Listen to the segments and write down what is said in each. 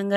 பண்ணுங்க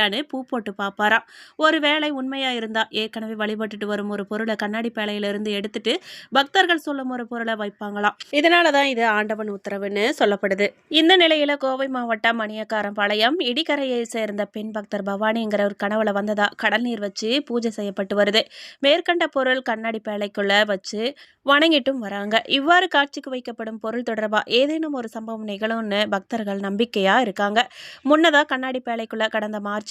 பொய்யான்னு பூ போட்டு பார்ப்பாராம் ஒரு வேலை உண்மையாக இருந்தால் ஏற்கனவே வழிபட்டுட்டு வரும் ஒரு பொருளை கண்ணாடி பேழையிலிருந்து எடுத்துட்டு பக்தர்கள் சொல்லும் ஒரு பொருளை வைப்பாங்களாம். இதனாலதான் இது ஆண்டவன் உத்தரவுன்னு சொல்லப்படுது. இந்த நிலையில் கோவை மாவட்டம் மணியக்காரம்பாளையம் இடிக்கரையை சேர்ந்த பெண் பக்தர் பவானிங்கிற ஒரு கனவுல வந்ததா கடல் நீர் வச்சு பூஜை செய்யப்பட்டு வருது. மேற்கண்ட பொருள் கண்ணாடி பேழைக்குள்ள வச்சு வணங்கிட்டும் வராங்க. இவ்வாறு காட்சிக்கு வைக்கப்படும் பொருள் தொடர்பாக ஏதேனும் ஒரு சம்பவம் நிகழும்னு பக்தர்கள் நம்பிக்கையாக இருக்காங்க. முன்னதாக கண்ணாடி பேழைக்குள்ள கடந்த மார்ச்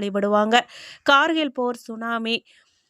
வழிபடுவாங்க. கார்கில் போர் சுனாமி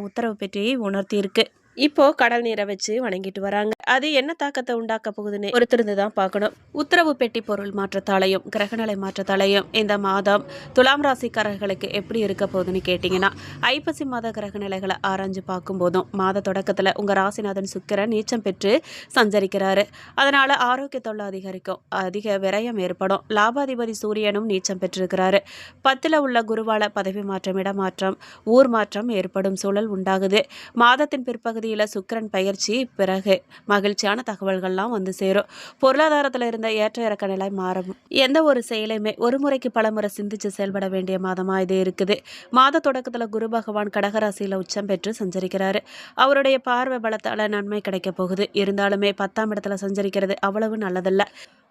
உத்தரவு பெற்றி உணர்த்தியிருக்கு. இப்போ கடல் நீரை வச்சு வணங்கிட்டு வராங்க. அது என்ன தாக்கத்தை உண்டாக்க போகுதுன்னு ஒருத்தருந்து தான் பார்க்கணும். உத்தரவு பெட்டி பொருள் மாற்றத்தாலையும் கிரகநிலை மாற்றத்தாலையும் இந்த மாதம் துலாம் ராசிக்காரர்களுக்கு எப்படி இருக்க போகுதுன்னு கேட்டிங்கன்னா ஐப்பசி மாத கிரகநிலைகளை ஆராய்ஞ்சு பார்க்கும்போதும் மாத தொடக்கத்தில் உங்கள் ராசிநாதன் சுக்கிரன் நீச்சம் பெற்று சஞ்சரிக்கிறாரு. அதனால் ஆரோக்கிய தொல்லை அதிகரிக்கும் அதிக விரயம் ஏற்படும். லாபாதிபதி சூரியனும் நீச்சம் பெற்றிருக்கிறாரு. பத்தில் உள்ள குருவால பதவி மாற்றம் இடமாற்றம் ஊர் மாற்றம் ஏற்படும் சூழல் உண்டாகுது. மாதத்தின் பிற்பகுதி பிற்பகுதியில் சுக்கிரன் பயிற்சி பிறகு மகிழ்ச்சியான தகவல்கள்லாம் வந்து சேரும். பொருளாதாரத்தில் இருந்த ஏற்ற இறக்க நிலை மாறும். எந்த ஒரு செயலையுமே ஒரு முறைக்கு பல முறை சிந்திச்சு செயல்பட வேண்டிய மாதமாக இது இருக்குது. மாத தொடக்கத்தில் குரு பகவான் கடகராசியில் உச்சம் பெற்று சஞ்சரிக்கிறாரு. அவருடைய பார்வை பலத்தால் நன்மை கிடைக்க போகுது. இருந்தாலுமே பத்தாம் இடத்துல சஞ்சரிக்கிறது அவ்வளவு நல்லதல்ல.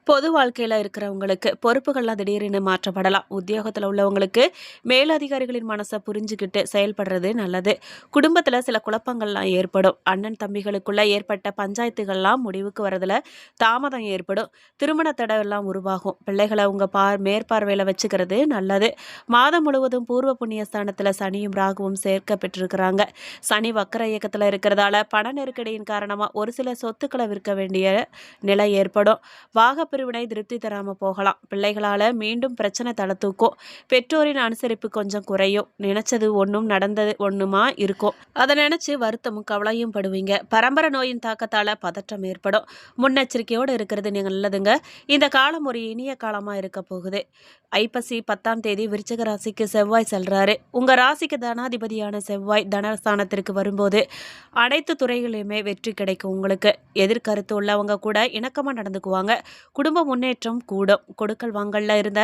பொது வாழ்க்கையில் இருக்கிறவங்களுக்கு பொறுப்புகள்லாம் திடீர்னு மாற்றப்படலாம். உத்தியோகத்தில் உள்ளவங்களுக்கு மேலதிகாரிகளின் மனசை புரிஞ்சுக்கிட்டு செயல்படுறது நல்லது. குடும்பத்தில் சில குழப்பங்கள்லாம் ஏற்படும். அண்ணன் தம்பிகளுக்குள்ள ஏற்பட்ட பஞ்சாயத்துகள்லாம் முடிவுக்கு வரதுல தாமதம் ஏற்படும். திருமண தடவெல்லாம் உருவாகும். பிள்ளைகளை உங்கள் பார் மேற்பார்வையில் வச்சுக்கிறது நல்லது. மாதம் முழுவதும் பூர்வ புண்ணிய ஸ்தானத்தில் சனியும் ராகுவும் சேர்க்க பெற்றிருக்கிறாங்க. சனி வக்கர இயக்கத்தில் இருக்கிறதால பண நெருக்கடியின் காரணமாக ஒரு சில சொத்துக்களை விற்க வேண்டிய நிலை ஏற்படும். வாக பிரிவினை திருப்தி தராமல் போகலாம். பிள்ளைகளால் மீண்டும் பிரச்சனை தலை தூக்கும் பெற்றோரின் அனுசரிப்பு கொஞ்சம் குறையும். நினைச்சது ஒன்றும் நடந்தது ஒன்றுமா இருக்கும் அதை நினச்சி வருத்தமும் கவலையும் படுவீங்க. பரம்பரை நோயின் தாக்கத்தால் பதற்றம் ஏற்படும். முன்னெச்சரிக்கையோடு இருக்கிறது நீங்கள் நல்லதுங்க. இந்த காலம் ஒரு இனிய காலமாக இருக்க போகுது. ஐப்பசி பத்தாம் தேதி விருச்சக ராசிக்கு செவ்வாய் செல்றாரு. உங்கள் ராசிக்கு தனாதிபதியான செவ்வாய் தனஸ்தானத்திற்கு வரும்போது அனைத்து துறைகளிலுமே வெற்றி கிடைக்கும் உங்களுக்கு. எதிர்கருத்து உள்ளவங்க கூட இணக்கமாக நடந்துக்குவாங்க. குடும்ப முன்னேற்றம் கூடும். கொடுக்கல் வாங்கல்ல இருந்த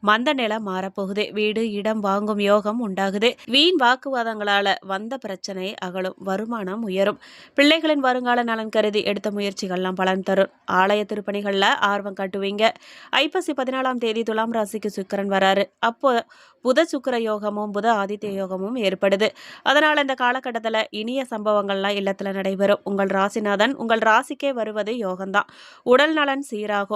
மந்த நிலை மாறப்போகுது. வீடு இடம் வாங்கும் யோகம் உண்டாகுது. வீண் வாக்குவாதங்களால வந்த பிரச்சனை அகலும். வருமானம் உயரும். பிள்ளைகளின் வருங்கால நலன் கருதி எடுத்த முயற்சிகள்லாம் பலன் தரும். ஆலய திருப்பணிகளில் ஆர்வம் காட்டுவீங்க. ஐப்பசி பதினாலாம் தேதி துலாம் ராசிக்கு சுக்கிரன் வராரு. அப்போ புத சுக்கர யோகமும் புத ஆதித்ய யோகமும் ஏற்படுது. அதனால் இந்த காலகட்டத்தில் இனிய சம்பவங்கள்லாம் இல்லத்தில் நடைபெறும். உங்கள் ராசிநாதன் உங்கள் ராசிக்கே வருவது யோகம்தான். உடல் நலன் சீராகும்.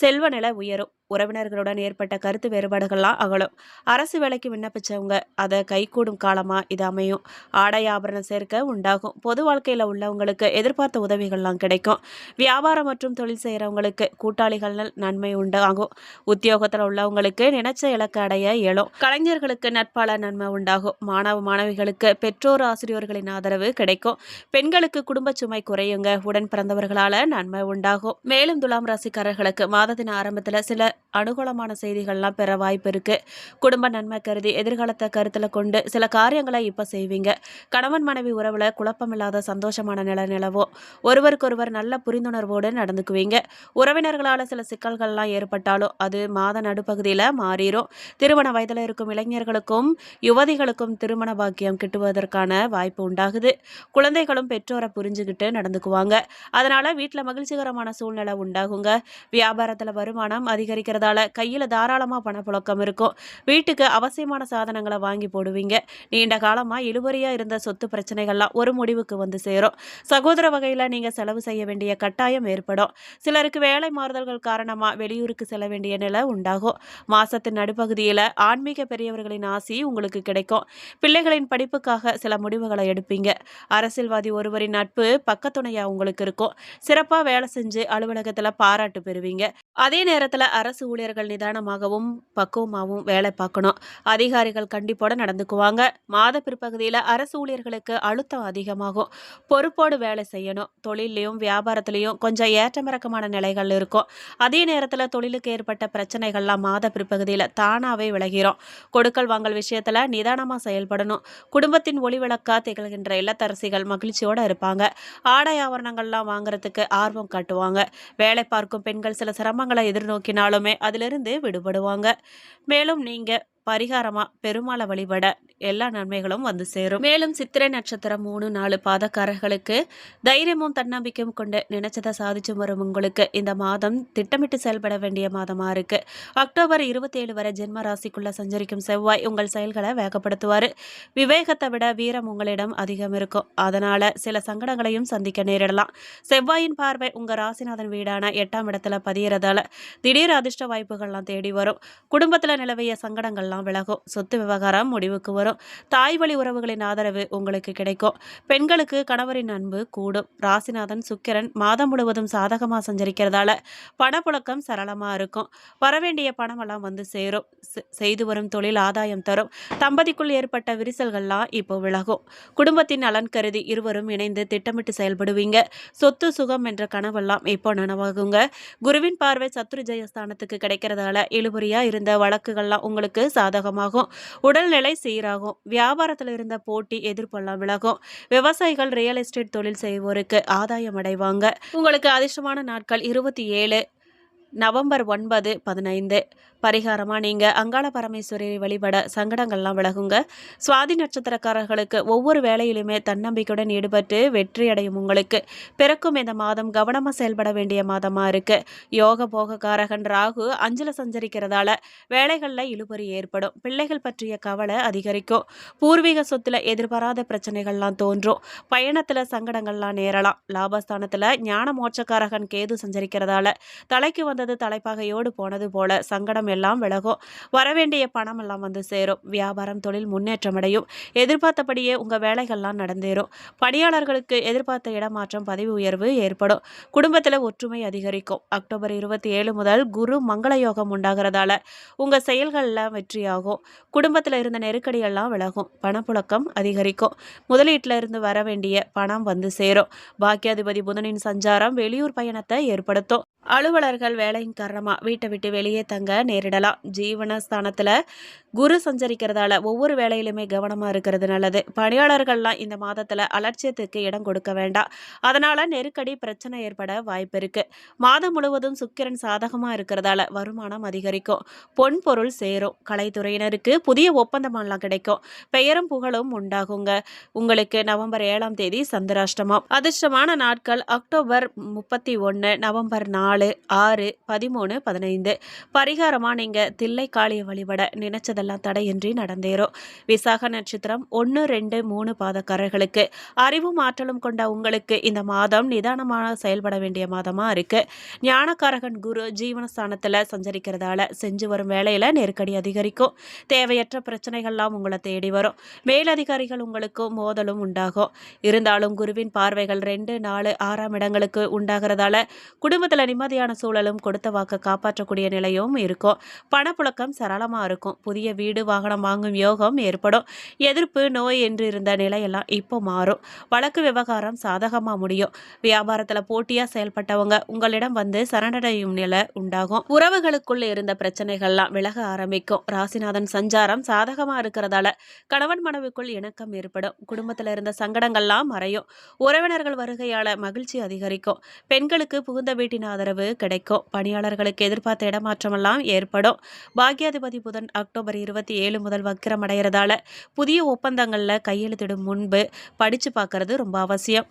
செல்வ நிலை உயரும். உறவினர்களுடன் ஏற்பட்ட கருத்து வேறுபாடுகள்லாம் அகலும். அரசு வேலைக்கு விண்ணப்பிச்சவங்க அதை கைகூடும் காலமாக இது அமையும். ஆடை ஆபரணம் சேர்க்க உண்டாகும். பொது வாழ்க்கையில் உள்ளவங்களுக்கு எதிர்பார்த்த உதவிகள்லாம் கிடைக்கும். வியாபாரம் மற்றும் தொழில் செய்கிறவங்களுக்கு கூட்டாளிகள் நன்மை உண்டாகும். உத்தியோகத்தில் உள்ளவங்களுக்கு நினைச்ச இலக்கு அடைய இயலும். கலைஞர்களுக்கு நட்பால நன்மை உண்டாகும். மாணவ மாணவிகளுக்கு பெற்றோர் ஆசிரியர்களின் ஆதரவு கிடைக்கும். பெண்களுக்கு குடும்ப சுமை குறையுங்க. உடன் பிறந்தவர்களால் நன்மை உண்டாகும். மேலும் துலாம் ராசிக்காரர்களுக்கு மாத தின ஆரம்பத்தில் சில அனுகூலமான செய்திகள்லாம் பெற வாய்ப்பு இருக்குது குடும்ப நன்மை கருதி எதிர்காலத்தை கருத்தில் கொண்டு சில காரியங்களை இப்போ செய்வீங்க. கணவன் மனைவி உறவில் குழப்பமில்லாத சந்தோஷமான நில நிலவும். ஒருவருக்கொருவர் நல்ல புரிந்துணர்வோடு நடந்துக்குவீங்க. உறவினர்களால் சில சிக்கல்கள்லாம் ஏற்பட்டாலும் அது மாத நடுப்பகுதியில் மாறிடும் திருமண வயதில் இருக்கும் இளைஞர்களுக்கும் யுவதிகளுக்கும் திருமண பாக்கியம் கிட்டுவதற்கான வாய்ப்பு உண்டாகுது. குழந்தைகளும் பெற்றோரை புரிஞ்சுக்கிட்டு நடந்துக்குவாங்க. அதனால் வீட்டில் மகிழ்ச்சிகரமான சூழ்நிலை உண்டாகுங்க. வியாபாரத்தில் வருமானம் அதிகரிக்கிறதால கையில் தாராளமாக பணப்புழக்கம் இருக்கும். வீட்டுக்கு அவசியமான சாதனங்களை வாங்கி போடுவீங்க. நீண்ட காலமாக இழுபறியாக இருந்த சொத்து பிரச்சனைகள்லாம் ஒரு முடிவுக்கு வந்து சேரும். சகோதர வகையில் நீங்கள் செலவு செய்ய வேண்டிய கட்டாயம் ஏற்படும். சிலருக்கு வேலை மாறுதல்கள் காரணமாக வெளியூருக்கு செல்ல வேண்டிய நிலை உண்டாகும். மாசத்தின் நடுப்பகுதியில் ஆன்மீக பெரியவர்களின் ஆசி உங்களுக்கு கிடைக்கும். பிள்ளைகளின் படிப்புக்காக சில முடிவுகளை எடுப்பீங்க. அரசியல்வாதி ஒருவரின் நட்பு பக்கத்துணையாக உங்களுக்கு இருக்கும். சிறப்பாக வேலை செஞ்சு அலுவலகத்தில் பாராட்டு பெறுவீங்க. அதே நேரத்தில் அரசு ஊழியர்கள் நிதானமாகவும் பக்குவமாகவும் வேலை பார்க்கணும். அதிகாரிகள் கண்டிப்போட நடந்துக்குவாங்க. மாத பிற்பகுதியில் அரசு ஊழியர்களுக்கு அழுத்தம் அதிகமாகும். பொறுப்போடு வேலை செய்யணும். தொழிலையும் வியாபாரத்திலையும் கொஞ்சம் ஏற்றமிறக்கமான நிலைகள் இருக்கும். அதே நேரத்தில் தொழிலுக்கு ஏற்பட்ட பிரச்சனைகள்லாம் மாத பிற்பகுதியில் தானாகவே விலகிறோம் கொடுக்கல் வாங்கல் விஷயத்தில் நிதானமாக செயல்படணும். குடும்பத்தின் ஒளிவிளக்கா திகழ்கின்ற இல்லத்தரசிகள் மகிழ்ச்சியோடு இருப்பாங்க. ஆடை ஆவரணங்கள்லாம் வாங்குறதுக்கு ஆர்வம் காட்டுவாங்க. வேலை பார்க்கும் பெண்கள் சில சிரமங்களை எதிர்நோக்கினாலுமே அதிலிருந்து விடுபடுவாங்க. மேலும் நீங்க பரிகாரமா பெருமாளை வழிபட எல்லா நன்மைகளும் வந்து சேரும். மேலும் சித்திரை நட்சத்திரம் மூணு நாலு பாதக்காரர்களுக்கு தைரியமும் தன்னம்பிக்கையும் கொண்டு நினைச்சதை சாதிச்சு வரும் உங்களுக்கு இந்த மாதம் திட்டமிட்டு செயல்பட வேண்டிய மாதமா இருக்கு. அக்டோபர் இருபத்தேழு வரை ஜென்ம ராசிக்குள்ள சஞ்சரிக்கும் செவ்வாய் உங்கள் செயல்களை வேகப்படுத்துவார். விவேகத்தை விட வீரம் உங்களிடம் அதிகம் இருக்கும். அதனால சில சங்கடங்களையும் சந்திக்க நேரிடலாம். செவ்வாயின் பார்வை உங்க ராசிநாதன் வீடான எட்டாம் இடத்துல பதியறதால திடீர் அதிர்ஷ்ட வாய்ப்புகள்லாம் தேடி வரும். குடும்பத்தில் நிலவிய சங்கடங்கள்லாம் விலகும். சொத்து விவகாரம் முடிவுக்கு வரும். தாய் வழி உறவுகளின் ஆதரவு உங்களுக்கு கிடைக்கும். பெண்களுக்கு கணவரின் அன்பு கூடும். ராசிநாதன் சுக்கிரன் மாதம் முழுவதும் சாதகமாக சஞ்சரிக்கிறதால பணப்புழக்கம் சரளமாக இருக்கும். வரவேண்டிய பணமெல்லாம் வந்து சேரும். செ- செய்து வரும் தொழில் ஆதாயம் தரும். தம்பதிக்குள் ஏற்பட்ட விரிசல்கள்லாம் இப்போ விலகும். குடும்பத்தின் நலன் கருதி இருவரும் இணைந்து திட்டமிட்டு செயல்படுவீங்க. சொத்து சுகம் என்ற கனவெல்லாம் இப்போ நனவாகுங்க. குருவின் பார்வை சத்துரு ஜெயஸ்தானத்துக்கு கிடைக்கிறதால இழுபறியா இருந்த வழக்குகள்லாம் உங்களுக்கு சா சாதகமாகும் உடல்நிலை சீராகும். வியாபாரத்தில் இருந்த போட்டி எதிர்ப்பெல்லாம் விலகும். விவசாயிகள் ரியல் எஸ்டேட் தொழில் செய்வோருக்கு ஆதாயம் அடைவாங்க. உங்களுக்கு அதிர்ஷ்டமான நாட்கள் இருபத்தி ஏழு நவம்பர் ஒன்பது பதினைந்து. பரிகாரமாக நீங்கள் அங்காள பரமேஸ்வரியை வழிபட சங்கடங்கள்லாம் விலகுங்க. சுவாதி நட்சத்திரக்காரர்களுக்கு ஒவ்வொரு வேலையிலுமே தன்னம்பிக்கையுடன் ஈடுபட்டு வெற்றி அடையும் உங்களுக்கு. பிறக்கும் இந்த மாதம் கவனமாக செயல்பட வேண்டிய மாதமாக இருக்குது யோக போகக்காரகன் ராகு அஞ்சல சஞ்சரிக்கிறதால வேலைகளில் இழுபறி ஏற்படும். பிள்ளைகள் பற்றிய கவலை அதிகரிக்கும். பூர்வீக சொத்துல எதிர்பாராத பிரச்சனைகள்லாம் தோன்றும். பயணத்தில் சங்கடங்கள்லாம் நேரலாம். லாபஸ்தானத்தில் ஞான மோட்சக்காரகன் கேது சஞ்சரிக்கிறதால தலைக்கு வந்தது தலைப்பாகையோடு போனது போல சங்கடம் எல்லாம் விலகும். வரவேண்டிய பணம் எல்லாம் வந்து சேரும். வியாபாரம் தொழில் முன்னேற்றம் அடையும். எதிர்பார்த்தபடியே உங்கள் வேலைகள்லாம் நடந்தேறும். பணியாளர்களுக்கு எதிர்பார்த்த இடமாற்றம் பதவி உயர்வு ஏற்படும். குடும்பத்தில் ஒற்றுமை அதிகரிக்கும். அக்டோபர் இருபத்தி ஏழு முதல் குரு மங்கள யோகம் உண்டாகிறதால உங்கள் செயல்களில் வெற்றியாகும். குடும்பத்தில் இருந்த நெருக்கடியெல்லாம் விலகும். பணப்புழக்கம் அதிகரிக்கும். முதலீட்டில் இருந்து வர வேண்டிய பணம் வந்து சேரும். பாக்கியாதிபதி புதனின் சஞ்சாரம் வெளியூர் பயணத்தை ஏற்படுத்தும். அலுவலர்கள் வேலையின் காரணமாக வீட்டை விட்டு வெளியே தங்க நேரிடலாம். ஜீவனஸ்தானத்தில் குரு சஞ்சரிக்கிறதால ஒவ்வொரு வேலையிலுமே கவனமாக இருக்கிறது நல்லது. பணியாளர்கள்லாம் இந்த மாதத்தில் அலட்சியத்துக்கு இடம் கொடுக்க வேண்டாம். அதனால் நெருக்கடி பிரச்சனை ஏற்பட வாய்ப்பு இருக்குது மாதம் முழுவதும் சுக்கிரன் சாதகமாக இருக்கிறதால வருமானம் அதிகரிக்கும். பொன் பொருள் சேரும். கலைத்துறையினருக்கு புதிய ஒப்பந்தமெல்லாம் கிடைக்கும். பெயரும் புகழும் உண்டாகுங்க. உங்களுக்கு நவம்பர் ஏழாம் தேதி சந்திராஷ்டமம். அதிர்ஷ்டமான நாட்கள் அக்டோபர் முப்பத்தி ஒன்று நவம்பர் நாலு. நாலு ஆறு பதிமூணு பதினைந்து. பரிகாரமாக நீங்கள் தில்லைக்காளியை வழிபட நினைச்சதெல்லாம் தடையின்றி நடந்தேறும். விசாக நட்சத்திரம் ஒன்று ரெண்டு மூணு பாதக்காரர்களுக்கு. அறிவும் ஆற்றலும் கொண்ட உங்களுக்கு இந்த மாதம் நிதானமாக செயல்பட வேண்டிய மாதமாக இருக்குது ஞானக்காரகன் குரு ஜீவனஸ்தானத்தில் சஞ்சரிக்கிறதால செஞ்சு வரும் வேலையில் நெருக்கடி அதிகரிக்கும். தேவையற்ற பிரச்சனைகள்லாம் உங்களை தேடி வரும். மேலதிகாரிகள் உங்களுக்கும் மோதலும் உண்டாகும். இருந்தாலும் குருவின் பார்வைகள் ரெண்டு நாலு ஆறாம் இடங்களுக்கு உண்டாகிறதால குடும்பத்தில் நிம்மதியான சூழலும் கொடுத்த வாக்கை காப்பாற்றக்கூடிய நிலையும் இருக்கும். பணப்புழக்கம் சரளமாக இருக்கும். புதிய வீடு வாகனம் வாங்கும் யோகம் ஏற்படும். எதிர்ப்பு நோய் என்று இருந்த நிலையெல்லாம் இப்போ மாறும். வழக்கு விவகாரம் சாதகமாக முடியும். வியாபாரத்தில் போட்டியாக செயல்பட்டவங்க உங்களிடம் வந்து சரணடையும் நிலை உண்டாகும். உறவுகளுக்குள்ள இருந்த பிரச்சனைகள்லாம் விலக ஆரம்பிக்கும். ராசிநாதன் சஞ்சாரம் சாதகமாக இருக்கிறதால கணவன் மனைவிக்குள் இணக்கம் ஏற்படும். குடும்பத்தில் இருந்த சங்கடங்கள்லாம் மறையும். உறவினர்கள் வருகையால் மகிழ்ச்சி அதிகரிக்கும். பெண்களுக்கு புகுந்த வீட்டின் ஆதரவு கிடைக்கும். பணியாளர்களுக்கு எதிர்பார்த்த இடமாற்றமெல்லாம் ஏற்படும். பாக்யாதிபதி புதன் அக்டோபர் இருபத்தி ஏழு முதல் வக்கிரம் அடைகிறதால புதிய ஒப்பந்தங்களில் கையெழுத்திடும் முன்பு படித்து பார்க்கறது ரொம்ப அவசியம்.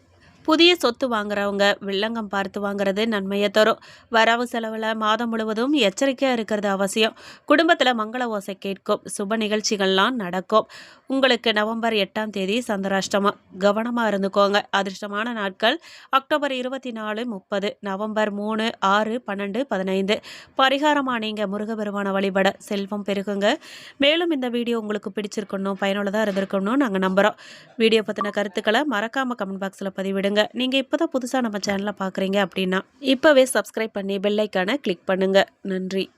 புதிய சொத்து வாங்குறவங்க வில்லங்கம் பார்த்து வாங்குறது நன்மையை தரும். வரவு செலவில் மாதம் முழுவதும் எச்சரிக்கையாக இருக்கிறது அவசியம். குடும்பத்தில் மங்கள ஓசை கேட்கும். சுப நிகழ்ச்சிகள்லாம் நடக்கும். உங்களுக்கு நவம்பர் எட்டாம் தேதி சந்திராஷ்டமம். கவனமாக இருந்துக்கோங்க. அதிர்ஷ்டமான நாட்கள் அக்டோபர் இருபத்தி நாலு முப்பது நவம்பர் மூணு ஆறு பன்னெண்டு பதினைந்து. பரிகாரமாக நீங்கள் முருகபெருமான வழிபட செல்வம் பெருகுங்க. மேலும் இந்த வீடியோ உங்களுக்கு பிடிச்சிருக்கணும் பயனுள்ளதாக இருந்திருக்கணும் நாங்கள் நம்புகிறோம் வீடியோ பற்றின கருத்துக்களை மறக்காமல் கமெண்ட் பாக்ஸில் பதிவிடுங்க. நீங்கள் இப்போ தான் புதுசாக நம்ம சேனலை பார்க்குறீங்க அப்படின்னா இப்போவே சப்ஸ்கிரைப் பண்ணி பெல்லைக்கான கிளிக் பண்ணுங்கள் நன்றி.